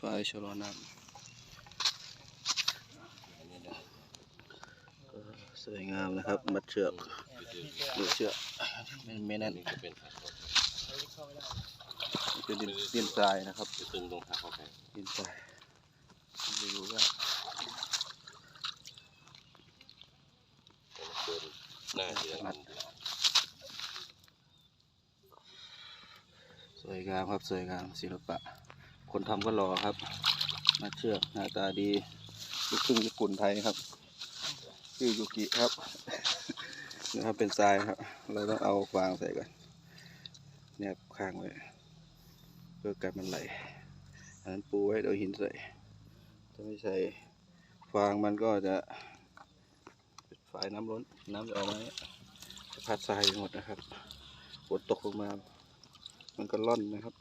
ฝายชะลอน้ำสวยงามนะครับ มัดเชือกดูเชือกไม่ไม่แน่นนี่ก็เป็นเป็นดินดินทรายนะครับตึงลงผักเข้าไปดินทรายดูว่าหน้าทีละอันสวยงามครับสวยงามศิลปะ คนทำก็รอครับมัดเชือกหน้าตาดีลูกครึ่งญี่ปุ่นไทยครับชื่อยูกิครับนะครับเป็นทรายครับ เราต้องเอาฟางใส่ก่อนแนบข้างไว้เพื่อกันมันไหลอันนั้นปูไว้โดยหินใส่ถ้าไม่ใส่ฟางมันก็จะฝายน้ำล้นน้ำจะออกมาจะพัดทรายไปหมดนะครับฝนตกลงมา มันก็ร่อนนะครับ